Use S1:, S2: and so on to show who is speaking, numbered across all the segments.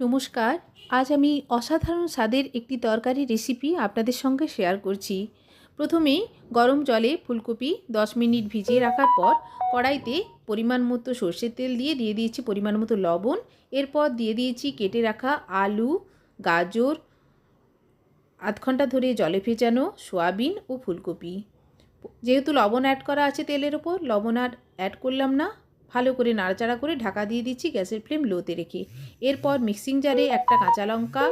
S1: নমস্কার, আজ আমি অসাধারণ স্বাদের একটি তরকারি রেসিপি আপনাদের সঙ্গে শেয়ার করছি। প্রথমেই গরম জলে ফুলকপি দশ মিনিট ভিজিয়ে রাখার পর কড়াইতে পরিমাণ মতো সর্ষের তেল দিয়ে দিয়ে দিয়েছি পরিমাণ মতো লবণ। এরপর দিয়ে দিয়েছি কেটে রাখা আলু, গাজর, আধ ঘণ্টা ধরে জলে ভেজানো সোয়াবিন ও ফুলকপি। যেহেতু লবণ অ্যাড করা আছে তেলের ওপর, লবণ আর অ্যাড করলাম না। ভালো করে নাড়াচাড়া করে ঢাকা দিয়ে দিচ্ছি গ্যাসের ফ্লেম লোতে রেখে। এরপর মিক্সিং জারে একটা কাঁচা লঙ্কা,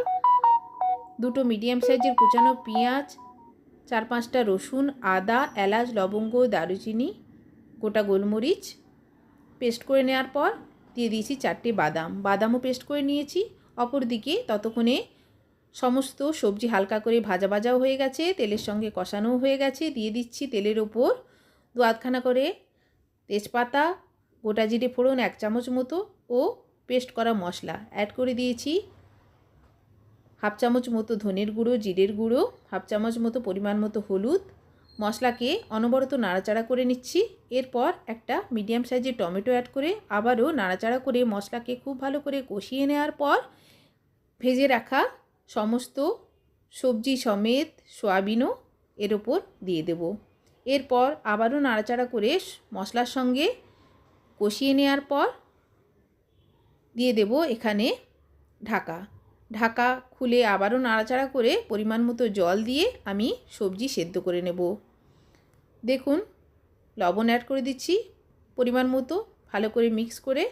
S1: দুটো মিডিয়াম সাইজের কুচানো পেঁয়াজ, চার পাঁচটা রসুন, আদা, এলাচ, লবঙ্গ, দারুচিনি, গোটা গোলমরিচ পেস্ট করে নেওয়ার পর দিয়ে দিয়েছি চারটে বাদাম। বাদামও পেস্ট করে নিয়েছি। অপরদিকে ততক্ষণে সমস্ত সবজি হালকা করে ভাজা ভাজাও হয়ে গেছে, তেলের সঙ্গে কষানোও হয়ে গেছে। দিয়ে দিচ্ছি তেলের ওপর দু আধখানা করে তেজপাতা গোটা জিরে ফোড়ন, এক চামচ মতো ও পেস্ট করা মশলা। অ্যাড করে দিয়েছি হাফ চামচ মতো ধনের গুঁড়ো, জিরের গুঁড়ো, হাফ চামচ মতো পরিমাণ মতো হলুদ। মশলাকে অনবরত নাড়াচাড়া করে নিচ্ছি। এরপর একটা মিডিয়াম সাইজের টমেটো অ্যাড করে আবারও নাড়াচাড়া করে মশলাকে খুব ভালো করে কষিয়ে নেওয়ার পর ভেজে রাখা সমস্ত সবজি সমেত সোয়াবিনও এর ওপর দিয়ে দেব। এরপর আবারও নাড়াচাড়া করে মশলার সঙ্গে কষিয়ে নেওয়ার পর দিয়ে দেব এখানে ঢাকা। ঢাকা খুলে আবারও নাড়াচাড়া করে পরিমাণ মতো জল দিয়ে আমি সবজি সেদ্ধ করে নেব। দেখুন, লবণ অ্যাড করে দিচ্ছি, পরিমাণ মতো ভালো করে মিক্স করে।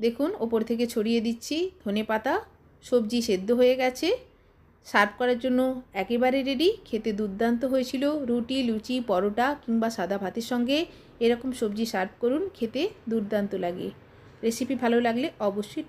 S1: দেখুন, ওপর থেকে ছড়িয়ে দিচ্ছি ধনে পাতা সবজি সেদ্ধ হয়ে গেছে। সার্ভ করার জন্য একেবারে রেডি খেতে দুর্দান্ত হয়েছিল রুটি, লুচি, পরোটা কিংবা সাদা ভাতের সঙ্গে। এরকম সবজি সার্ভ করুন, খেতে দুর্দান্ত লাগে। রেসিপি ভালো লাগলে অবশ্যই